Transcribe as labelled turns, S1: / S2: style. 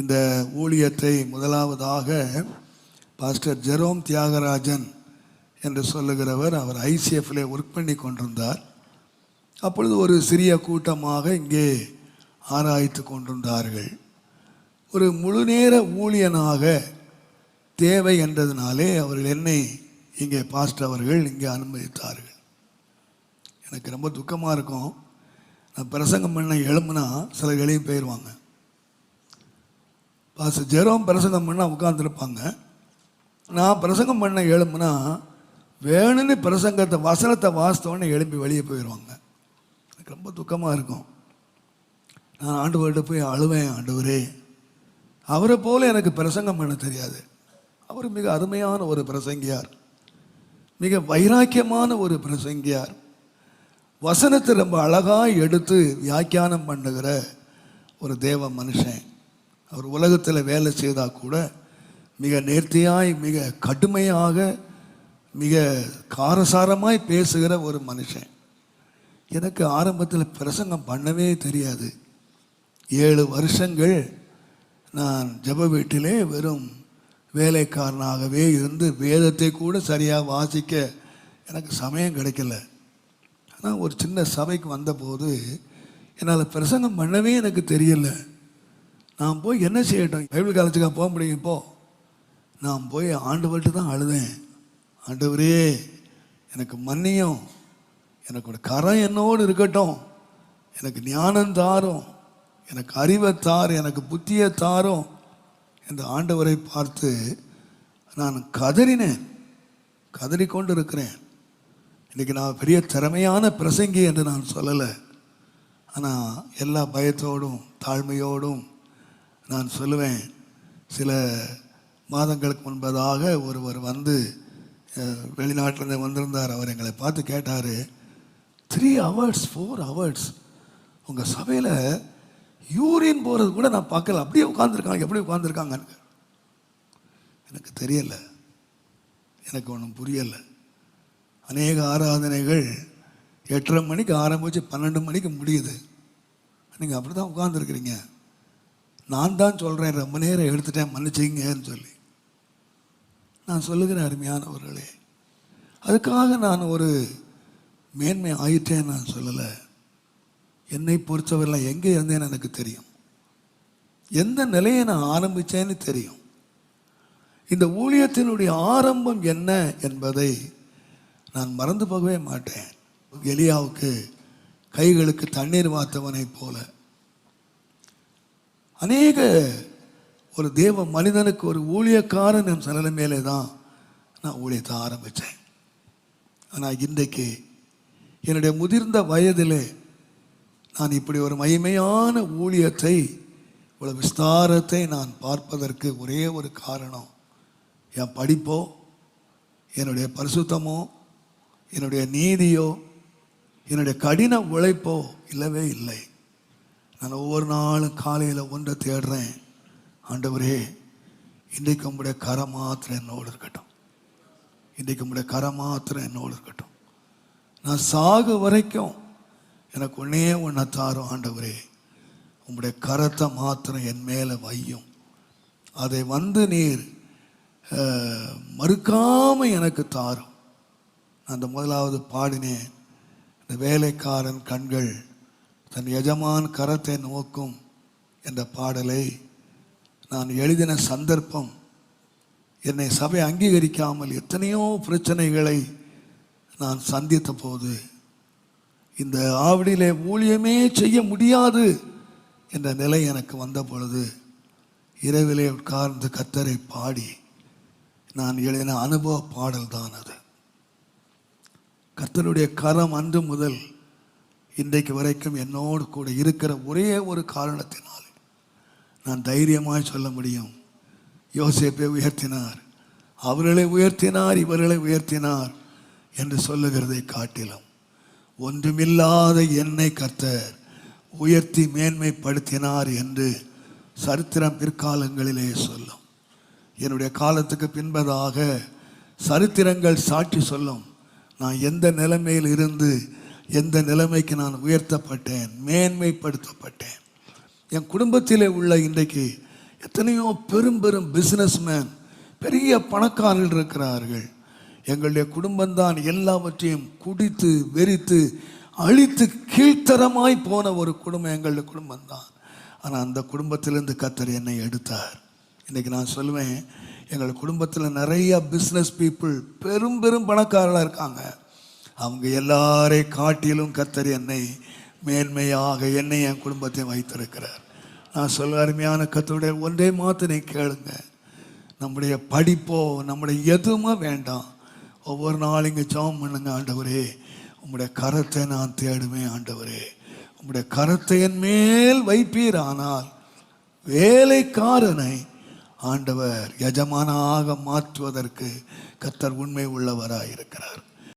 S1: இந்த ஊழியத்தை முதலாவதாக பாஸ்டர் ஜெரோம் தியாகராஜன் என்று சொல்லுகிறவர். அவர் ஐசிஎஃப்ல ஒர்க் பண்ணி கொண்டிருந்தார். அப்பொழுது ஒரு சிறிய கூட்டமாக இங்கே ஆராய்த்து கொண்டிருந்தார்கள். ஒரு முழுநேர ஊழியனாக தேவை என்றதுனாலே அவர்கள் என்னை இங்கே பாஸ்டர் அவர்கள் இங்கே அனுமதித்தார்கள். எனக்கு ரொம்ப துக்கமாக இருக்கும். நான் பிரசங்கம் பண்ண எழும்புனா சில வெளியே போயிடுவாங்க பாச ஜெரோம் பிரசங்கம் பண்ண உட்காந்துருப்பாங்க நான் பிரசங்கம் பண்ண எழும்புனா வேணும்னு பிரசங்கத்தை வசனத்தை வாசித்தோடனே எழுப்பி வெளியே போயிடுவாங்க. எனக்கு ரொம்ப துக்கமாக இருக்கும். நான் ஆண்டவர்கிட்ட போய் அழுவேன் ஆண்டவரே. அவரை போல எனக்கு பிரசங்கம் பண்ண தெரியாது. அவர் மிக அருமையான ஒரு பிரசங்கியார். மிக வைராக்கியமான ஒரு பிரசங்கியார். வசனத்தை ரொம்ப அழகாக எடுத்து வியாக்கியானம் பண்ணுகிற ஒரு தேவ மனுஷன். அவர் உலகத்தில் வேலை செய்தால் கூட மிக நேர்த்தியாய் மிக கடுமையாக மிக காரசாரமாய் பேசுகிற ஒரு மனுஷன். எனக்கு ஆரம்பத்தில் பிரசங்கம் பண்ணவே தெரியாது. ஏழு வருஷங்கள் நான் ஜெப வீட்டிலே வெறும் வேலைக்காரனாகவே இருந்து வேதத்தை கூட சரியாக வாசிக்க எனக்கு சமயம் கிடைக்கல. ஆனால் ஒரு சின்ன சபைக்கு வந்தபோது என்னால் பிரசங்கம் பண்ணவே எனக்கு தெரியலை. நான் போய் என்ன செய்யட்டும்? பைபிள் காலேஜுக்கா போக முடியும் இப்போ. நான் போய் ஆண்டவர்கிட்ட தான் அழுதேன். ஆண்டவரே எனக்கு மன்னியும். எனக்கு ஒரு கரம் என்னோடு இருக்கட்டும். எனக்கு ஞானம் தாரும். எனக்கு அறிவை தார் எனக்கு புத்தியை தாரும். இந்த ஆண்டவரை பார்த்து நான் கதறினேன். கதறிக்கொண்டு இருக்கிறேன் இன்றைக்கி நான் பெரிய திறமையான பிரசங்கி என்று நான் சொல்லலை. ஆனால் எல்லா பயத்தோடும் தாழ்மையோடும் நான் சொல்லுவேன் சில மாதங்களுக்கு முன்பதாக ஒருவர் வந்து வெளிநாட்டிலேருந்து வந்திருந்தார். அவர் எங்களை பார்த்து கேட்டார் த்ரீ ஹவர்ஸ் ஃபோர் ஹவர்ஸ் உங்கள் சபையில் யூரின் போகிறது கூட நான் பார்க்கல. அப்படியே உட்காந்துருக்காங்க எப்படி உட்காந்துருக்காங்கன்னு எனக்கு தெரியலை. எனக்கு ஒன்றும் புரியலை. அநேக ஆராதனைகள் எட்டரை மணிக்கு ஆரம்பித்து பன்னெண்டு மணிக்கு முடியுது. நீங்கள் அப்படி தான் உட்காந்துருக்குறீங்க நான் தான் சொல்கிறேன் ரொம்ப நேரம் எடுத்துட்டேன் மன்னிச்சிங்கன்னு சொல்லி. நான் சொல்லுகிறேன் அருமையானவர்களே அதுக்காக நான் ஒரு மேன்மை ஆயிட்டேன்னு நான் சொல்லலை. என்னை பொறுத்தவரையில் எங்கே இருந்தேன்னு எனக்கு தெரியும். எந்த நிலையை நான் ஆரம்பித்தேன்னு தெரியும். இந்த ஊழியத்தினுடைய ஆரம்பம் என்ன என்பதை நான் மறந்து போகவே மாட்டேன். எலியாவுக்கு கைகளுக்கு தண்ணீர் வாத்தவனைப் போல. அநேக ஒரு தேவ மனிதனுக்கு ஒரு ஊழியக்காரன் என் சில மேலே தான் நான் ஊழியத்தை ஆரம்பித்தேன். ஆனால் இன்றைக்கு என்னுடைய முதிர்ந்த வயதிலே நான் இப்படி ஒரு மகிமையான ஊழியத்தை இவ்வளோ விஸ்தாரத்தை நான் பார்ப்பதற்கு ஒரே ஒரு காரணம் என் படிப்போ என்னுடைய பரிசுத்தமோ என்னுடைய நீதியோ என்னுடைய கடின உழைப்போ இல்லவே இல்லை. நான் ஒவ்வொரு நாளும் காலையில் ஒன்றை தேடுறேன். ஆண்டவரே இன்றைக்கு உங்களுடைய கரம் மாத்திரம் என்னோடு இருக்கட்டும். இன்றைக்கு உங்களுடைய கரம் மாத்திரம் என்னோடு இருக்கட்டும். நான் சாகு வரைக்கும் எனக்கு ஒன்னே ஒன்றை தாரும் ஆண்டவரே. உங்களுடைய கரத்தை மாத்திரம் என் மேலே வையும். அதை வந்து நீர் மறுக்காமல் எனக்கு தாரும். அந்த முதலாவது பாடினேன். இந்த வேலைக்காரன் கண்கள் தன் எஜமான் கரத்தை நோக்கும் என்ற பாடலை நான் எழுதின சந்தர்ப்பம் என்னை சபை அங்கீகரிக்காமல் எத்தனையோ பிரச்சனைகளை நான் சந்தித்த போது இந்த ஆவடியிலே ஊழியமே செய்ய முடியாது என்ற நிலை எனக்கு வந்த பொழுது இரவிலே உட்கார்ந்து கத்தரை பாடி நான் எழுதின அனுபவ பாடல் தான் அது. கத்தருடைய கரம் அன்று முதல் இன்றைக்கு வரைக்கும் என்னோடு கூட இருக்கிற ஒரே ஒரு காரணத்தினால் நான் தைரியமாய் சொல்ல முடியும். யோசிப்பை உயர்த்தினார். அவர்களை உயர்த்தினார் இவர்களை உயர்த்தினார் என்று சொல்லுகிறதை காட்டிலும் ஒன்றுமில்லாத என்னை கர்த்தர் உயர்த்தி மேன்மைப்படுத்தினார் என்று சரித்திரம் பிற்காலங்களிலே சொல்லும். என்னுடைய காலத்துக்கு பின்பதாக சரித்திரங்கள் சாட்சி சொல்லும். நான் எந்த நிலைமையில் இருந்து எந்த நிலைமைக்கு நான் உயர்த்தப்பட்டேன் மேன்மைப்படுத்தப்பட்டேன். என் குடும்பத்திலே உள்ள இன்றைக்கு எத்தனையோ பெரும் பெரும் பிஸ்னஸ்மேன் பெரிய பணக்காரர்கள் இருக்கிறார்கள். எங்களுடைய குடும்பம்தான் எல்லாவற்றையும் குடித்து வெறித்து அழித்து கீழ்த்தரமாய் போன ஒரு குடும்பம் எங்களுடைய குடும்பம்தான். ஆனால் அந்த குடும்பத்திலிருந்து கத்தர் என்னை எடுத்தார். இன்றைக்கி நான் சொல்லுவேன் எங்கள் குடும்பத்தில் நிறைய பிஸ்னஸ் பீப்புள் பெரும் பெரும் பணக்காரர்களாக இருக்காங்க. அவங்க எல்லாரை காட்டிலும் கத்தர் என்னை மேன்மையாக என்னை என் குடும்பத்தை வைத்திருக்கிறார். நான் சொல்ல அருமையான கத்தருடைய ஒன்றே மாத்திரை கேளுங்க. நம்முடைய படிப்போ நம்முடைய எதுவுமே வேண்டாம். ஒவ்வொரு நாளும் இங்கே ஜோம் பண்ணுங்க ஆண்டவரே. உங்களுடைய கரத்தை நான் தேடுவேன் ஆண்டவரே. உங்களுடைய கரத்தை என் மேல் வைப்பீர் ஆனால் வேலைக்காரனை ஆண்டவர் எஜமானாக மாற்றுவதற்கு கத்தர் உண்மை உள்ளவராக இருக்கிறார்